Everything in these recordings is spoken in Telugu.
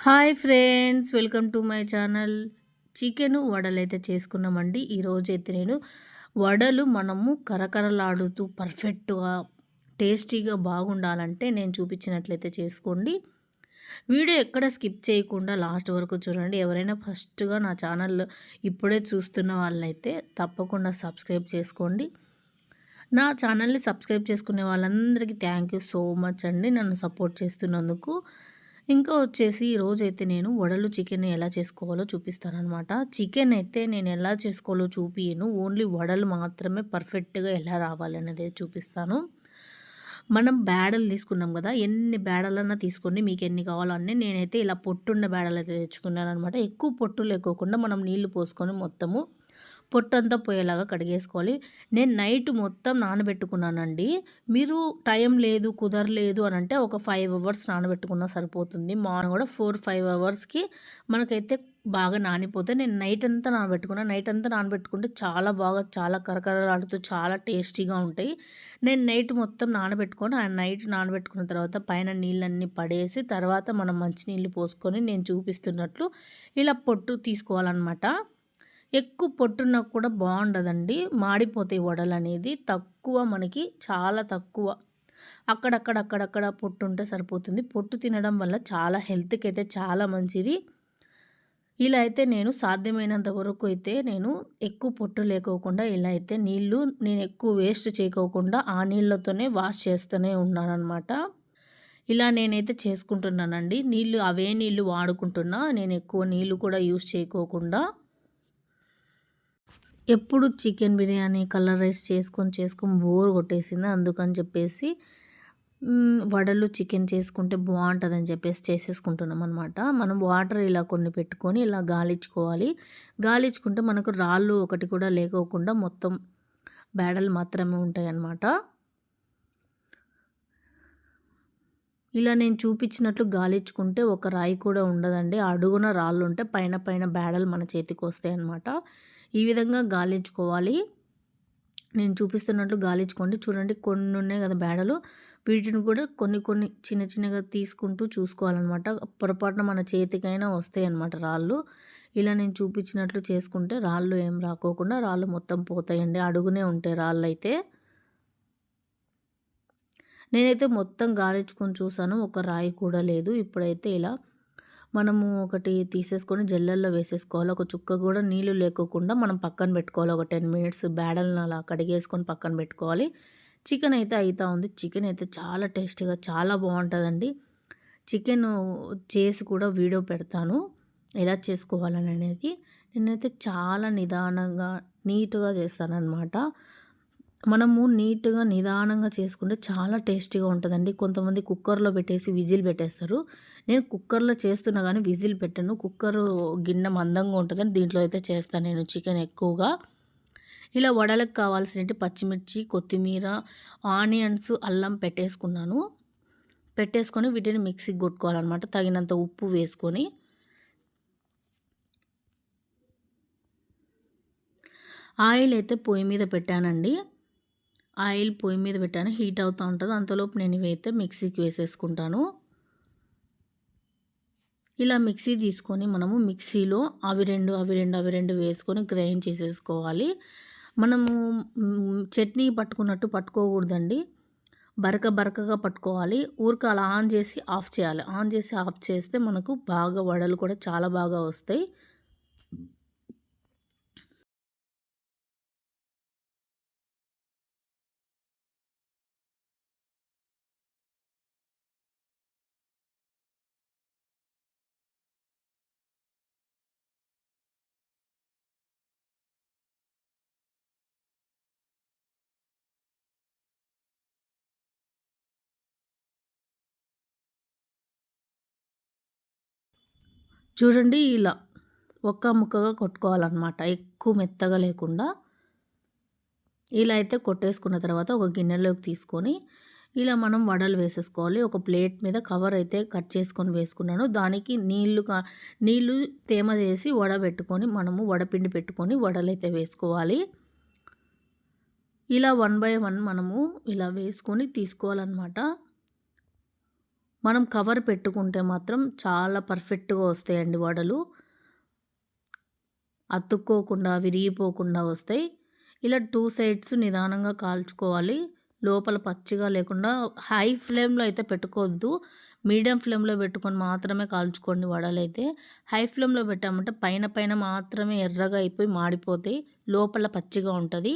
Hi friends welcome to my channel. Chicken వడలు అయితే చేసుకున్నామండి. ఈరోజు అయితే నేను వడలు మనము కరకరలాడుతూ పర్ఫెక్ట్గా టేస్టీగా బాగుండాలంటే నేను చూపించినట్లయితే చేసుకోండి. వీడియో ఎక్కడ స్కిప్ చేయకుండా లాస్ట్ వరకు చూడండి. ఎవరైనా ఫస్ట్గా నా ఛానల్ ఇప్పుడే చూస్తున్న వాళ్ళైతే తప్పకుండా సబ్స్క్రైబ్ చేసుకోండి. నా ఛానల్ని సబ్స్క్రైబ్ చేసుకునే వాళ్ళందరికీ థ్యాంక్ యూ సో మచ్ అండి నన్ను సపోర్ట్ చేస్తున్నందుకు. ఇంకా వచ్చేసి ఈరోజైతే నేను వడలు చికెన్ ఎలా చేసుకోవాలో చూపిస్తానమాట చికెన్ అయితే నేను ఎలా చేసుకోవాలో చూపియను ఓన్లీ వడలు మాత్రమే పర్ఫెక్ట్గా ఎలా రావాలనేది చూపిస్తాను. మనం బేడలు తీసుకున్నాం కదా ఎన్ని బేడలన్నా తీసుకోండి మీకు ఎన్ని కావాలన్నీ నేనైతే ఇలా పొట్టున్న బేడలు అయితే తెచ్చుకున్నాను అనమాట ఎక్కువ పొట్టు లేకోకుండా మనం నీళ్ళు పోసుకొని మొత్తము పొట్టంతా పోయేలాగా కడిగేసుకోవాలి. నేను నైట్ మొత్తం నానబెట్టుకున్నానండి. మీరు టైం లేదు కుదరలేదు అని అంటే ఒక ఫైవ్ అవర్స్ నానబెట్టుకున్నా సరిపోతుంది. మార్నింగ్ కూడా ఫోర్ ఫైవ్ అవర్స్కి మనకైతే బాగా నానిపోతే నేను నైట్ అంతా నానబెట్టుకున్నా. నైట్ అంతా నానబెట్టుకుంటే చాలా బాగా చాలా కరకరలాడుతూ చాలా టేస్టీగా ఉంటాయి. నేను నైట్ మొత్తం నానబెట్టుకొని ఆ నైట్ నానబెట్టుకున్న తర్వాత పైన నీళ్ళన్నీ పడేసి తర్వాత మనం మంచినీళ్ళు పోసుకొని నేను చూపిస్తున్నట్లు ఇలా పొట్టు తీసుకోవాలన్నమాట. ఎక్కువ పొట్టున్నా కూడా బాగుండదండి మాడిపోతాయి వడలు అనేది తక్కువ మనకి చాలా తక్కువ. అక్కడక్కడ అక్కడక్కడ పొట్టు ఉంటే సరిపోతుంది. పొట్టు తినడం వల్ల చాలా హెల్త్కి అయితే చాలా మంచిది. ఇలా అయితే నేను సాధ్యమైనంత వరకు అయితే నేను ఎక్కువ పొట్టు లేకోకుండా ఇలా అయితే నీళ్ళు నేను ఎక్కువ వేస్ట్ చేయకోకుండా ఆ నీళ్ళతోనే వాష్ చేస్తూనే ఉన్నానమాట ఇలా నేనైతే చేసుకుంటున్నానండి. నీళ్ళు అవే నీళ్ళు వాడుకుంటున్నా. నేను ఎక్కువ నీళ్ళు కూడా యూస్ చేయకోకుండా. ఎప్పుడు చికెన్ బిర్యానీ కలర్ రైస్ చేసుకొని చేసుకొని బోర్ కొట్టేసింది. అందుకని చెప్పేసి వడలు చికెన్ చేసుకుంటే బాగుంటుందని చెప్పేసి చేసేసుకుంటున్నాం అనమాట మనం వాటర్ ఇలా కొన్ని పెట్టుకొని ఇలా గాలించుకోవాలి. గాలించుకుంటే మనకు రాళ్ళు ఒకటి కూడా లేకోకుండా మొత్తం బేడలు మాత్రమే ఉంటాయి అన్నమాట ఇలా నేను చూపించినట్లు గాలించుకుంటే ఒక రాయి కూడా ఉండదండి. అడుగున రాళ్ళు ఉంటే పైన పైన బేడలు మన చేతికి వస్తాయి అన్నమాట ఈ విధంగా గాలించుకోవాలి. నేను చూపిస్తున్నట్లు గాలించుకోండి. చూడండి కొన్ని ఉన్నాయి కదా బేడలు వీటిని కూడా కొన్ని కొన్ని చిన్న చిన్నగా తీసుకుంటూ చూసుకోవాలన్నమాట. పొరపాటున మన చేతికైనా వస్తాయి అన్నమాట రాళ్ళు. ఇలా నేను చూపించినట్లు చేసుకుంటే రాళ్ళు ఏం రాకోకుండా రాళ్ళు మొత్తం పోతాయండి. అడుగునే ఉంటాయి రాళ్ళు అయితే నేనైతే మొత్తం గాలించుకొని చూసాను. ఒక రాయి కూడా లేదు. ఇప్పుడైతే ఇలా మనము ఒకటి తీసేసుకొని జల్లల్లో వేసేసుకోవాలి. ఒక చుక్క కూడా నీళ్ళు లేకోకుండా మనం పక్కన పెట్టుకోవాలి. ఒక టెన్ మినిట్స్ బ్యాడల్ని అలా కడిగేసుకొని పక్కన పెట్టుకోవాలి. చికెన్ అయితే అవుతా ఉంది. చికెన్ అయితే చాలా టేస్టీగా చాలా బాగుంటుందండి. చికెన్ చేసి కూడా వీడియో పెడతాను. ఎలా చేసుకోవాలని అనేది నేనైతే చాలా నిదానంగా నీట్గా చేస్తానన్నమాట. మనము నీట్గా నిదానంగా చేసుకుంటే చాలా టేస్టీగా ఉంటుందండి. కొంతమంది కుక్కర్లో పెట్టేసి విజిల్ పెట్టేస్తారు. నేను కుక్కర్లో చేస్తున్నా కానీ విజిల్ పెట్టాను. కుక్కర్ గిన్నె మందంగా ఉంటుందని దీంట్లో అయితే చేస్తాను నేను చికెన్ ఎక్కువగా. ఇలా వడలకు కావాల్సినట్టు పచ్చిమిర్చి కొత్తిమీర ఆనియన్స్ అల్లం పెట్టేసుకున్నాను. పెట్టేసుకొని వీటిని మిక్సీకి కొట్టుకోవాలన్నమాట. తగినంత ఉప్పు వేసుకొని. ఆయిల్ అయితే పొయ్యి మీద పెట్టానండి. ఆయిల్ పొయ్యి మీద పెట్టాను. హీట్ అవుతూ ఉంటుంది. అంతలోపు నేను ఇవైతే మిక్సీకి వేసేసుకుంటాను. ఇలా మిక్సీ తీసుకొని మనము మిక్సీలో అవి రెండు అవి రెండు అవి రెండు వేసుకొని గ్రైండ్ చేసేసుకోవాలి. మనము చట్నీ పట్టుకున్నట్టు పట్టుకోకూడదండి. బరక బరకగా పట్టుకోవాలి. ఊరిక అలా ఆన్ చేసి ఆఫ్ చేయాలి. ఆన్ చేసి ఆఫ్ చేస్తే మనకు బాగా వడలు కూడా చాలా బాగా వస్తాయి. చూడండి ఇలా ఒక్క ముక్కగా కొట్టుకోవాలన్నమాట. ఎక్కువ మెత్తగా లేకుండా ఇలా అయితే కొట్టేసుకున్న తర్వాత ఒక గిన్నెలోకి తీసుకొని ఇలా మనం వడలు వేసేసుకోవాలి. ఒక ప్లేట్ మీద కవర్ అయితే కట్ చేసుకొని వేసుకున్నాను. దానికి నీళ్ళు నీళ్ళు తేమ చేసి వడ పెట్టుకొని మనము వడపిండి పెట్టుకొని వడలు అయితే వేసుకోవాలి. ఇలా వన్ బై వన్ మనము ఇలా వేసుకొని తీసుకోవాలన్నమాట. మనం కవర్ పెట్టుకుంటే మాత్రం చాలా పర్ఫెక్ట్గా వస్తాయండి వడలు. అతుక్కోకుండా విరిగిపోకుండా వస్తాయి. ఇలా టూ సైడ్స్ నిదానంగా కాల్చుకోవాలి. లోపల పచ్చిగా లేకుండా హై ఫ్లేమ్లో అయితే పెట్టుకోవద్దు. మీడియం ఫ్లేమ్లో పెట్టుకొని మాత్రమే కాల్చుకోండి వడలైతే. హై ఫ్లేమ్లో పెట్టామంటే పైన పైన మాత్రమే ఎర్రగా అయిపోయి మాడిపోతాయి. లోపల పచ్చిగా ఉంటుంది.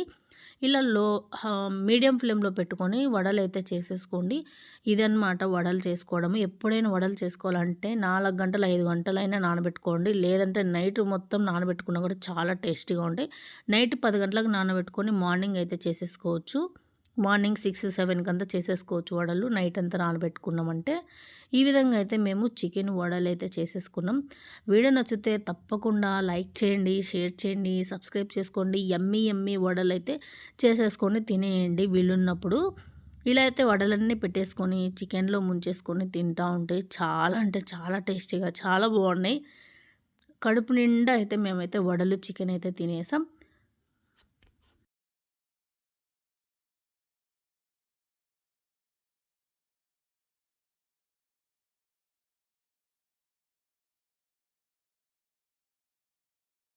ఇలా లో మీడియం ఫ్లేమ్లో పెట్టుకొని వడలు అయితే చేసేసుకోండి. ఇదన్నమాట వడలు చేసుకోవడం ఎప్పుడైనా వడలు చేసుకోవాలంటే నాలుగు గంటలు ఐదు గంటలైనా నానబెట్టుకోండి. లేదంటే నైట్ మొత్తం నానబెట్టుకున్నా కూడా చాలా టేస్టీగా ఉంటాయి. నైట్ పది గంటలకు నానబెట్టుకొని మార్నింగ్ అయితే చేసేసుకోవచ్చు. మార్నింగ్ సిక్స్ సెవెన్కి అంతా చేసేసుకోవచ్చు వడలు. నైట్ అంతా నానబెట్టుకున్నామంటే ఈ విధంగా అయితే మేము చికెన్ వడలు అయితే చేసేసుకున్నాం. వీడియో నచ్చితే తప్పకుండా లైక్ చేయండి షేర్ చేయండి సబ్స్క్రైబ్ చేసుకోండి. ఎమ్మి ఎమ్మి వడలు అయితే చేసేసుకొని తినేయండి వీళ్ళున్నప్పుడు ఇలా అయితే వడలన్నీ పెట్టేసుకొని చికెన్లో ముంచేసుకొని తింటూ ఉంటే చాలా అంటే చాలా టేస్టీగా చాలా బాగున్నాయి. కడుపు నిండా అయితే మేమైతే వడలు చికెన్ అయితే తినేసాం.